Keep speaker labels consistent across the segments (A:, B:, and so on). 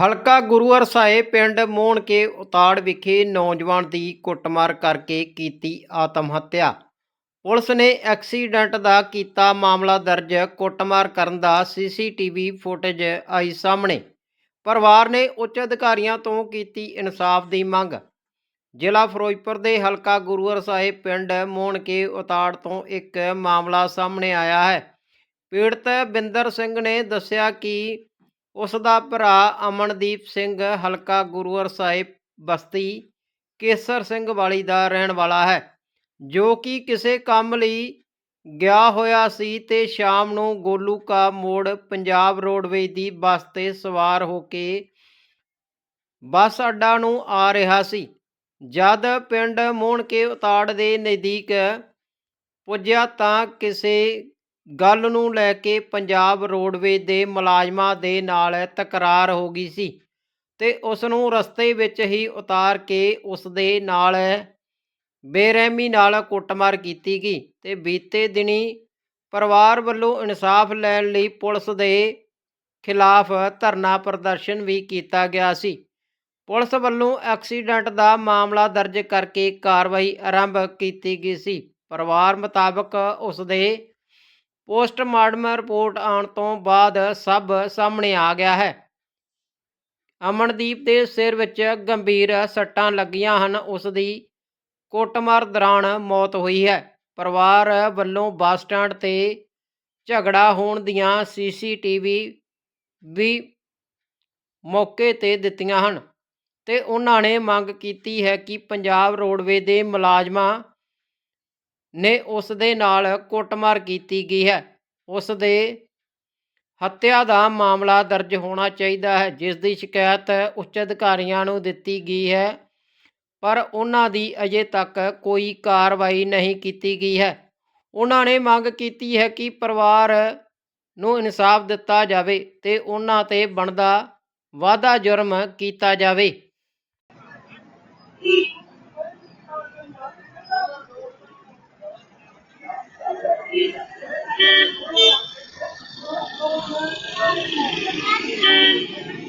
A: ਹਲਕਾ ਗੁਰੂਵਾਰ ਸਾਹਿਬ ਪਿੰਡ ਮੋਹਣਕੇ ਉਤਾੜ ਵਿਖੇ ਨੌਜਵਾਨ ਦੀ ਕੁੱਟਮਾਰ ਕਰਕੇ ਕੀਤੀ ਆਤਮ ਹੱਤਿਆ। ਪੁਲਿਸ ਨੇ ਐਕਸੀਡੈਂਟ ਦਾ ਕੀਤਾ ਮਾਮਲਾ ਦਰਜ। ਕੁੱਟਮਾਰ ਕਰਨ ਦਾ ਸੀਸੀਟੀਵੀ ਫੁਟੇਜ ਆਈ ਸਾਹਮਣੇ। ਪਰਿਵਾਰ ਨੇ ਉੱਚ ਅਧਿਕਾਰੀਆਂ ਤੋਂ ਕੀਤੀ ਇਨਸਾਫ ਦੀ ਮੰਗ। ਜ਼ਿਲ੍ਹਾ ਫਿਰੋਜ਼ਪੁਰ ਦੇ ਹਲਕਾ ਗੁਰੂਵਾਰ ਸਾਹਿਬ ਪਿੰਡ ਮੋਹਣਕੇ ਉਤਾੜ ਤੋਂ ਇੱਕ ਮਾਮਲਾ ਸਾਹਮਣੇ ਆਇਆ ਹੈ। ਪੀੜਤ ਬਿੰਦਰ ਸਿੰਘ ਨੇ ਦੱਸਿਆ ਕਿ ਉਸ ਦਾ ਭਰਾ ਅਮਨਦੀਪ ਸਿੰਘ ਹਲਕਾ ਗੁਰੂਵਰ ਸਾਹਿਬ ਬਸਤੀ ਕੇਸਰ ਸਿੰਘ ਵਾਲੀ ਦਾ ਰਹਿਣ ਵਾਲਾ ਹੈ, ਜੋ ਕਿ ਕਿਸੇ ਕੰਮ ਲਈ ਗਿਆ ਹੋਇਆ ਸੀ ਤੇ ਸ਼ਾਮ ਨੂੰ ਗੋਲੂ ਕਾ ਮੋੜ ਪੰਜਾਬ ਰੋਡਵੇਜ਼ ਦੀ ਬੱਸ ਤੇ ਸਵਾਰ ਹੋ ਕੇ ਬੱਸ ਅੱਡਾ ਨੂੰ ਆ ਰਿਹਾ ਸੀ। ਜਦ ਪਿੰਡ ਮੋਹਣ ਕੇ ਉਤਾੜ ਦੇ ਨਜ਼ਦੀਕ ਪੁੱਜਿਆ ਤਾਂ ਕਿਸੇ ਗੱਲ ਨੂੰ ਲੈ ਕੇ ਪੰਜਾਬ ਰੋਡਵੇਜ਼ ਦੇ ਮੁਲਾਜ਼ਮਾਂ ਦੇ ਨਾਲ ਤਕਰਾਰ ਹੋ ਗਈ ਸੀ ਤੇ ਉਸ ਨੂੰ ਰਸਤੇ ਵਿੱਚ ਹੀ ਉਤਾਰ ਕੇ ਉਸ ਦੇ ਨਾਲ ਬੇਰਹਿਮੀ ਨਾਲ ਕੁੱਟਮਾਰ ਕੀਤੀ ਗਈ ਤੇ ਬੀਤੇ ਦਿਨੀ ਪਰਿਵਾਰ ਵੱਲੋਂ ਇਨਸਾਫ ਲੈਣ ਲਈ ਪੁਲਿਸ ਦੇ ਖਿਲਾਫ ਧਰਨਾ ਪ੍ਰਦਰਸ਼ਨ ਵੀ ਕੀਤਾ ਗਿਆ ਸੀ। ਪੁਲਿਸ ਵੱਲੋਂ ਐਕਸੀਡੈਂਟ ਦਾ ਮਾਮਲਾ ਦਰਜ ਕਰਕੇ ਕਾਰਵਾਈ ਆਰੰਭ ਕੀਤੀ ਗਈ ਸੀ। ਪਰਿਵਾਰ ਮੁਤਾਬਕ ਉਸ ਦੇ ਪੋਸਟਮਾਰਟਮ ਰਿਪੋਰਟ ਆਉਣ ਤੋਂ ਬਾਅਦ ਸਭ ਸਾਹਮਣੇ ਆ ਗਿਆ ਹੈ। ਅਮਨਦੀਪ ਦੇ ਸਿਰ ਵਿੱਚ ਗੰਭੀਰ ਸੱਟਾਂ ਲੱਗੀਆਂ ਹਨ। ਉਸ ਦੀ ਕੁੱਟਮਾਰ ਦੌਰਾਨ ਮੌਤ ਹੋਈ ਹੈ। ਪਰਿਵਾਰ ਵੱਲੋਂ ਬੱਸ ਸਟੈਂਡ ਤੇ ਝਗੜਾ ਹੋਣ ਦੀਆਂ ਸੀਸੀਟੀਵੀ ਵੀ ਮੌਕੇ ਤੇ ਦਿੱਤੀਆਂ ਹਨ ਤੇ ਉਹਨਾਂ ਨੇ ਮੰਗ ਕੀਤੀ ਹੈ ਕਿ ਪੰਜਾਬ ਰੋਡਵੇ ਦੇ ਮੁਲਾਜ਼ਮਾਂ ਨੇ ਉਸ ਦੇ ਨਾਲ ਕੁੱਟਮਾਰ ਕੀਤੀ ਗਈ ਹੈ। ਉਸ ਦੇ ਹੱਤਿਆ ਦਾ ਮਾਮਲਾ ਦਰਜ ਹੋਣਾ ਚਾਹੀਦਾ ਹੈ, ਜਿਸ ਦੀ ਸ਼ਿਕਾਇਤ ਉੱਚ ਅਧਿਕਾਰੀਆਂ ਨੂੰ ਦਿੱਤੀ ਗਈ ਹੈ, ਪਰ ਉਹਨਾਂ ਦੀ ਅਜੇ ਤੱਕ ਕੋਈ ਕਾਰਵਾਈ ਨਹੀਂ ਕੀਤੀ ਗਈ ਹੈ। ਉਹਨਾਂ ਨੇ ਮੰਗ ਕੀਤੀ ਹੈ ਕਿ ਪਰਿਵਾਰ ਨੂੰ ਇਨਸਾਫ ਦਿੱਤਾ ਜਾਵੇ ਤੇ ਉਹਨਾਂ ਤੇ ਬਣਦਾ ਵਾਧਾ ਜੁਰਮ ਕੀਤਾ ਜਾਵੇ। Thank you.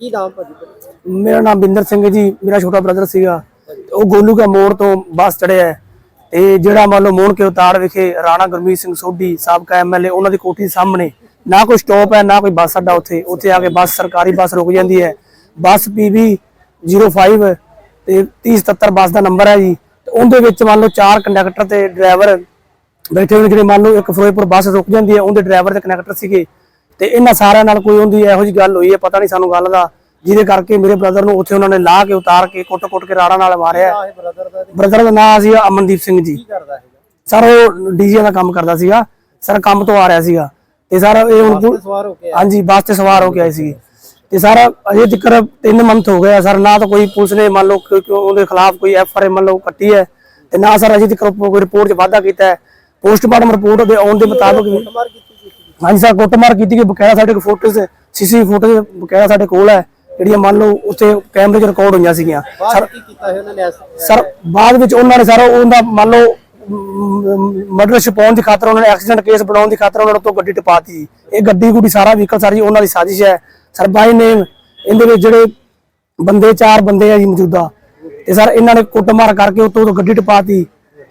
A: ਕੀ ਨਾਮ ਭਾਜੀ
B: ਮੇਰਾ ਨਾਮ ਬਿੰਦਰ ਸਿੰਘ ਹੈ ਜੀ, ਮੇਰਾ ਛੋਟਾ ਬ੍ਰਦਰ ਸੀਗਾ। ਤੇ ਉਹ ਗੋਲੂ ਕਾ ਮੋੜ ਤੋਂ ਬੱਸ ਚੜਿਆ ਹੈ। ਤੇ ਜਿਹੜਾ ਮੰਨ ਲਓ ਮੋਹਣ ਕੇ ਉਤਾਰ ਵਿਖੇ ਰਾਣਾ ਗੁਰਮੀਤ ਸਿੰਘ ਸੋਢੀ, ਸਾਬਕਾ ਐਮਐਲਏ ਉਹਨਾਂ ਦੀ ਕੋਠੀ ਦੇ ਸਾਹਮਣੇ ਨਾ ਕੋਈ ਸਟਾਪ ਹੈ, ਨਾ ਕੋਈ ਬੱਸ ਅੱਡਾ ਉੱਥੇ। ਉੱਥੇ ਆ ਕੇ ਬੱਸ, ਸਰਕਾਰੀ ਬੱਸ ਰੁਕ ਜਾਂਦੀ ਹੈ। ਬੱਸ ਪੀਬੀ 05 ਤੇ 3077 ਬੱਸ ਦਾ ਨੰਬਰ ਹੈ ਜੀ। ਤੇ ਉਹਦੇ ਵਿੱਚ ਮੰਨ ਲਓ ਚਾਰ ਕੰਡਕਟਰ ਤੇ ਡਰਾਈਵਰ ਬੈਠੇ ਹੋਏ ਨੇ, ਜਿਹੜੇ ਮੰਨ ਲਓ ਇੱਕ ਫਿਰੋਜ਼ਪੁਰ ਬੱਸ ਰੁਕ ਜਾਂਦੀ ਹੈ, ਉਹਦੇ ਡਰਾਈਵਰ ਤੇ ਕੰਡਕਟਰ ਸੀਗੇ। ਤੇ ਇਹਨਾਂ ਸਾਰਿਆਂ ਨਾਲ ਕੋਈ ਹੁੰਦੀ ਇਹੋ ਜੀ ਗੱਲ ਹੋਈ ਹੈ ਪਤਾ ਨਹੀਂ ਸਾਨੂੰ ਗੱਲ ਦਾ ਜਿਹਦੇ ਕਰਕੇ ਮੇਰੇ ਬ੍ਰਦਰ ਨੂੰ ਉੱਥੇ ਉਹਨਾਂ ਨੇ ਲਾ ਕੇ ਉਤਾਰ ਕੇ ਕੁੱਟ-ਕੁੱਟ ਕੇ ਰਾੜਾ ਨਾਲ ਮਾਰਿਆ।
A: ਬ੍ਰਦਰ ਦਾ
B: ਨਾਮ ਸੀ ਅਮਨਦੀਪ ਸਿੰਘ ਜੀ।
A: ਕੀ ਕਰਦਾ ਹੈਗਾ
B: ਸਰ ਉਹ ਡੀਜੇ ਦਾ ਕੰਮ ਕਰਦਾ ਸੀਗਾ। ਸਰ ਕੰਮ ਤੋਂ ਆ ਰਿਹਾ ਸੀਗਾ। ਤੇ ਸਰ ਇਹ ਹੁਣ ਪੁ-
A: ਸਵਾਰ ਹੋ ਕੇ
B: ਹਾਂਜੀ ਬੱਸ ਤੇ ਸਵਾਰ ਹੋ ਕੇ ਆਏ ਸੀਗੇ। ਤੇ ਸਰ ਅਜੇ ਤੱਕ 3 ਮੰਥ ਹੋ ਗਏ ਆ। ਸਰ ਨਾ ਤਾਂ ਕੋਈ ਪੁਲਿਸ ਨੇ ਮੰਨ ਲਓ ਉਹਦੇ ਖਿਲਾਫ ਕੋਈ ਐਫ ਆਰ ਮੰਨ ਲਓ ਕੱਟੀ ਹੈ। ਤੇ ਨਾ ਸਰ ਅਜੇ ਤੱਕ ਕੋਈ ਰਿਪੋਰਟ 'ਚ ਵਾਧਾ ਕੀਤਾ ਹੈ। ਪੋਸਟਮਾਰਟਮ ਰਿਪੋਰਟ ਦੇ ਆਉਣ ਦੇ ਮੁਤਾਬਕ
A: ਸੀ
B: ਹਾਂਜੀ ਸਰ ਕੁੱਟਮਾਰ ਕੀਤੀ ਕਿ ਬਕਾਇਆ ਸਾਡੇ ਕੋਲ ਫੋਟੋਜ਼ ਸੀਸੀ ਫੋਟੋਜ਼ ਬਕਾਇਆ ਸਾਡੇ ਕੋਲ ਹੈ ਜਿਹੜੀਆਂ ਮੰਨ ਲਓ ਉੱਥੇ ਕੈਮਰੇ 'ਚ ਰਿਕਾਰਡ ਹੋਈਆਂ ਸੀਗੀਆਂ।
A: ਬਾਹਰ ਕੀ ਕੀਤਾ ਹੈ ਉਹਨਾਂ ਨੇ
B: ਸਰ ਬਾਅਦ ਵਿੱਚ ਉਹਨਾਂ ਨੇ ਸਰ ਉਹਦਾ ਮੰਨ ਲਓ ਮਰਡਰ ਛਪਾਉਣ ਦੀ ਖਾਤਰ ਉਹਨਾਂ ਨੇ ਐਕਸੀਡੈਂਟ ਕੇਸ ਬਣਾਉਣ ਦੀ ਖਾਤਰ ਉਹਨਾਂ ਤੋਂ ਗੱਡੀ ਟਪਾਤੀ। ਇਹ ਗੱਡੀ ਗੁੱਡੀ ਸਾਰਾ ਵਹੀਕਲ ਸਾਰੀ ਉਹਨਾਂ ਦੀ ਸਾਜ਼ਿਸ਼ ਹੈ। ਸਰ ਬਾਈ ਨੇਮ ਇਹਦੇ ਵਿੱਚ ਜਿਹੜੇ ਬੰਦੇ ਚਾਰ ਬੰਦੇ ਆ ਜੀ ਮੌਜੂਦਾ ਤੇ ਸਰ ਇਹਨਾਂ ਨੇ ਕੁੱਟਮਾਰ ਕਰਕੇ ਉੱਤੋਂ ਗੱਡੀ ਟਪਾਤੀ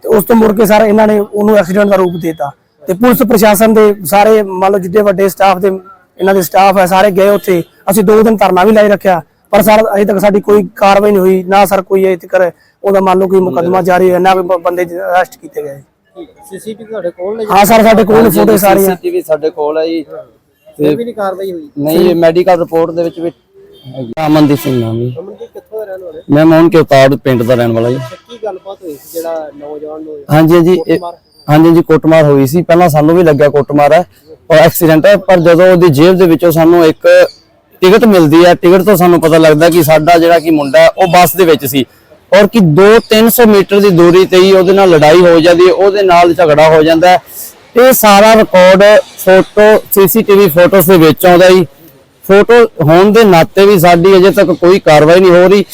B: ਤੇ ਉਸ ਤੋਂ ਮੁੜ ਕੇ ਸਰ ਇਹਨਾਂ ਨੇ ਉਹਨੂੰ ਐਕਸੀਡੈਂਟ ਦਾ ਰੂਪ ਦੇਤਾ। ਤੇ ਪੁਲਿਸ ਪ੍ਰਸ਼ਾਸਨ ਦੇ ਸਾਰੇ ਮੰਨ ਲਓ ਜਿੱਡੇ ਵੱਡੇ ਸਟਾਫ ਦੇ ਇਹਨਾਂ ਦੇ ਸਟਾਫ ਹੈ ਸਾਰੇ ਗਏ ਉੱਥੇ। ਅਸੀਂ ਦੋ ਦਿਨ ਧਰਨਾ ਵੀ ਲਾਈ ਰੱਖਿਆ ਪਰ ਸਰ ਅਜੇ ਤੱਕ ਸਾਡੀ ਕੋਈ ਕਾਰਵਾਈ ਨਹੀਂ ਹੋਈ ਨਾ ਸਰ ਕੋਈ ਅਜੇ ਤੱਕ ਉਹਦਾ ਮੰਨ ਲਓ ਕੋਈ ਮੁਕੱਦਮਾ ਜਾਰੀ ਹੈ ਨਾ ਕੋਈ ਬੰਦੇ ਅਰੈਸਟ ਕੀਤੇ ਗਏ।
A: ਸੀਸੀਟੀਵੀ ਤੁਹਾਡੇ ਕੋਲ ਨੇ
B: ਹਾਂ ਸਰ ਸਾਡੇ ਕੋਲ ਫੋਟੋ ਸਾਰੀਆਂ।
C: ਸੀਸੀਟੀਵੀ ਸਾਡੇ ਕੋਲ ਹੈ ਜੀ।
A: ਕੋਈ ਵੀ ਨਹੀਂ ਕਾਰਵਾਈ ਹੋਈ?
C: ਨਹੀਂ ਇਹ ਮੈਡੀਕਲ ਰਿਪੋਰਟ ਦੇ ਵਿੱਚ ਵੀ। ਅਮਨਦੀਪ ਸਿੰਘ ਨਾਮ ਜੀ।
A: ਅਮਨਜੀਤ ਕਿੱਥੋਂ ਦੇ ਰਹਿਣ ਵਾਲੇ?
C: ਮੈਂ ਮੋਹਨ ਕੇ ਉਤਾੜ ਪਿੰਡ ਦਾ ਰਹਿਣ ਵਾਲਾ ਜੀ।
A: ਤੇ ਕੀ ਗੱਲਬਾਤ ਹੋਈ ਸੀ ਜਿਹੜਾ ਨੌਜਵਾਨ ਨੂੰ
C: ਹਾਂਜੀ ਹਾਂਜੀ ਇਹ- ਹਾਂਜੀ ਜੀ ਕੁੱਟਮਾਰ ਹੋਈ ਸੀ। ਪਹਿਲਾਂ ਸਾਨੂੰ ਵੀ ਲੱਗਿਆ ਕੁੱਟਮਾਰ ਹੈ, ਔਰ ਐਕਸੀਡੈਂਟ ਹੈ, ਪਰ ਜਦੋਂ ਉਹਦੀ ਜੇਬ ਦੇ ਵਿੱਚੋਂ ਸਾਨੂੰ ਇੱਕ ਟਿਕਟ ਮਿਲਦੀ ਹੈ, ਟਿਕਟ ਤੋਂ ਸਾਨੂੰ ਪਤਾ ਲੱਗਦਾ ਕਿ ਸਾਡਾ ਜਿਹੜਾ ਕਿ ਮੁੰਡਾ ਹੈ, ਉਹ ਬੱਸ ਦੇ ਵਿੱਚ ਸੀ। ਔਰ ਕਿ 2-300 ਮੀਟਰ ਦੀ ਦੂਰੀ ਤੇ ਹੀ ਉਹਦੇ ਨਾਲ ਲੜਾਈ ਹੋ ਜਾਂਦੀ ਹੈ, ਉਹਦੇ ਨਾਲ ਝਗੜਾ ਹੋ ਜਾਂਦਾ ਹੈ। ਇਹ ਸਾਰਾ ਰਿਕਾਰਡ ਫੋਟੋ, ਸੀਸੀਟੀਵੀ ਫੋਟੋਸ ਦੇ ਵਿੱਚ ਆਉਂਦਾ ਜੀ। ਫੋਟੋ ਹੋਣ ਦੇ ਨਾਤੇ ਵੀ ਸਾਡੀ ਅਜੇ ਤੱਕ ਕੋਈ ਕਾਰਵਾਈ ਨਹੀਂ ਹੋ ਰਹੀ।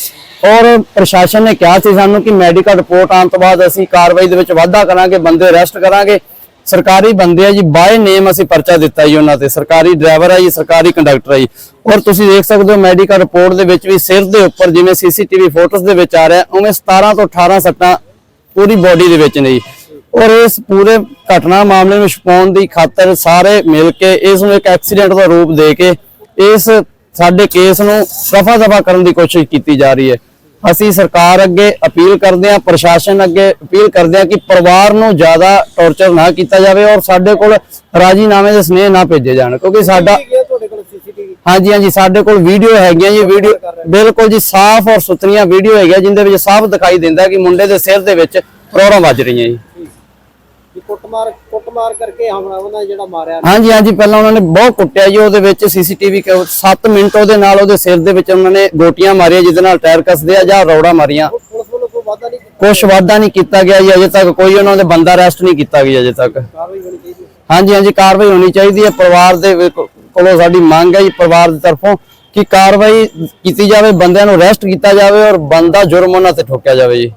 C: ਔਰ ਪ੍ਰਸ਼ਾਸਨ ਨੇ ਕਿਹਾ ਸੀ ਸਾਨੂੰ ਕਿ ਮੈਡੀਕਲ ਰਿਪੋਰਟ ਆਉਣ ਤੋਂ ਬਾਅਦ ਅਸੀਂ ਕਾਰਵਾਈ ਦੇ ਵਿੱਚ ਵਾਧਾ ਕਰਾਂਗੇ, ਬੰਦੇ ਅਰੈਸਟ ਕਰਾਂਗੇ। ਸਰਕਾਰੀ ਬੰਦੇ ਆ ਜੀ ਬਾਏ ਨੇਮ ਅਸੀਂ ਪਰਚਾ ਦਿੱਤਾ ਜੀ ਉਹਨਾਂ ਤੇ। ਸਰਕਾਰੀ ਡਰਾਈਵਰ ਆ ਜੀ, ਸਰਕਾਰੀ ਕੰਡਕਟਰ ਆ ਜੀ। ਔਰ ਤੁਸੀਂ ਦੇਖ ਸਕਦੇ ਹੋ ਮੈਡੀਕਲ ਰਿਪੋਰਟ ਦੇ ਵਿੱਚ ਵੀ ਸਿਰ ਦੇ ਉੱਪਰ ਜਿਵੇਂ ਸੀਸੀਟੀਵੀ ਫੋਟੋਜ਼ ਦੇ ਵਿੱਚ ਆ ਰਿਹਾ, ਉਵੇਂ 17 ਤੋਂ 18 ਸੱਟਾਂ ਪੂਰੀ ਬੋਡੀ ਦੇ ਵਿੱਚ ਨੇ ਜੀ। ਔਰ ਇਸ ਪੂਰੇ ਘਟਨਾ ਮਾਮਲੇ ਨੂੰ ਛੁਪਾਉਣ ਦੀ ਖਾਤਰ ਸਾਰੇ ਮਿਲ ਕੇ ਇਸ ਨੂੰ ਇੱਕ ਐਕਸੀਡੈਂਟ ਦਾ ਰੂਪ ਦੇ ਕੇ ਇਸ ਸਾਡੇ ਕੇਸ ਨੂੰ ਸਫ਼ਾ ਦਫਾ ਕਰਨ ਦੀ ਕੋਸ਼ਿਸ਼ ਕੀਤੀ ਜਾ ਰਹੀ ਹੈ। ਅਸੀਂ ਸਰਕਾਰ ਅੱਗੇ ਅਪੀਲ ਕਰਦੇ ਹਾਂ ਪ੍ਰਸ਼ਾਸਨ ਅੱਗੇ ਅਪੀਲ ਕਰਦੇ ਹਾਂ ਕਿ ਪਰਿਵਾਰ ਨੂੰ ਜ਼ਿਆਦਾ ਟੌਰਚਰ ਨਾ ਕੀਤਾ ਜਾਵੇ ਔਰ ਸਾਡੇ ਕੋਲ ਰਾਜੀਨਾਮੇ ਦੇ ਸਨੇਹ ਨਾ ਭੇਜੇ ਜਾਣ ਕਿਉਂਕਿ ਸਾਡਾ ਹਾਂਜੀ ਹਾਂਜੀ ਸਾਡੇ ਕੋਲ ਵੀਡੀਓ ਹੈਗੀਆਂ ਜੀ ਵੀਡੀਓ ਬਿਲਕੁਲ ਜੀ ਸਾਫ਼ ਔਰ ਸੁਥਰੀਆਂ ਵੀਡੀਓ ਹੈਗੀਆਂ ਜਿੰਦੇ ਵਿੱਚ ਸਾਫ਼ ਦਿਖਾਈ ਦਿੰਦਾ ਕਿ ਮੁੰਡੇ ਦੇ ਸਿਰ ਦੇ ਵਿੱਚ ਪ੍ਰੋਰਾਂ ਵੱਜ ਰਹੀਆਂ ਜੀ।
A: ਕੁੱਟਮਾਰ ਕੁੱਟਮਾਰ ਕਰਕੇ ਹਮਲਾ ਉਹਨਾਂ ਜਿਹੜਾ ਮਾਰਿਆ।
C: ਹਾਂਜੀ ਹਾਂਜੀ ਪਹਿਲਾਂ ਉਹਨਾਂ ਨੇ ਬਹੁਤ ਕੁੱਟਿਆ ਜੀ ਉਹਦੇ ਵਿੱਚ ਸੀਸੀਟੀਵੀ 7 ਮਿੰਟ ਉਹਦੇ ਨਾਲ ਉਹਦੇ ਸਿਰ ਦੇ ਵਿੱਚ ਉਹਨਾਂ ਨੇ ਗੋਟੀਆਂ ਮਾਰੀਆਂ ਜਿਹਦੇ ਨਾਲ ਟਾਇਰ ਕੱਸਦੇ ਆ ਜਾਂ ਰੌੜਾ ਮਾਰੀਆਂ।
A: ਪੁਲਿਸ ਵੱਲੋਂ ਕੋਈ ਵਾਅਦਾ ਨਹੀਂ ਕੀਤਾ?
C: ਕੁਛ ਵਾਧਾ ਨਹੀਂ ਕੀਤਾ ਗਿਆ ਜੀ ਅਜੇ ਤੱਕ ਕੋਈ ਉਹਨਾਂ ਦੇ ਬੰਦਾ ਅਰੈਸਟ ਨਹੀਂ ਕੀਤਾ ਗਿਆ ਅਜੇ ਤੱਕ।
A: ਕਾਰਵਾਈ ਹੋਣੀ ਚਾਹੀਦੀ ਹੈ।
C: ਹਾਂਜੀ ਹਾਂਜੀ ਕਾਰਵਾਈ ਹੋਣੀ ਚਾਹੀਦੀ ਹੈ। ਪਰਿਵਾਰ ਦੇ ਕੋਲੋਂ ਸਾਡੀ ਮੰਗ ਹੈ ਜੀ ਪਰਿਵਾਰ ਦੀ ਤਰਫੋਂ ਕਿ ਕਾਰਵਾਈ ਕੀਤੀ ਜਾਵੇ ਬੰਦਿਆਂ ਨੂੰ ਅਰੈਸਟ ਕੀਤਾ ਜਾਵੇ ਔਰ ਬੰਦਾ ਜੁਰਮ ਉਹਨਾਂ ਤੇ ਠੋਕਿਆ ਜਾਵੇ ਜੀ।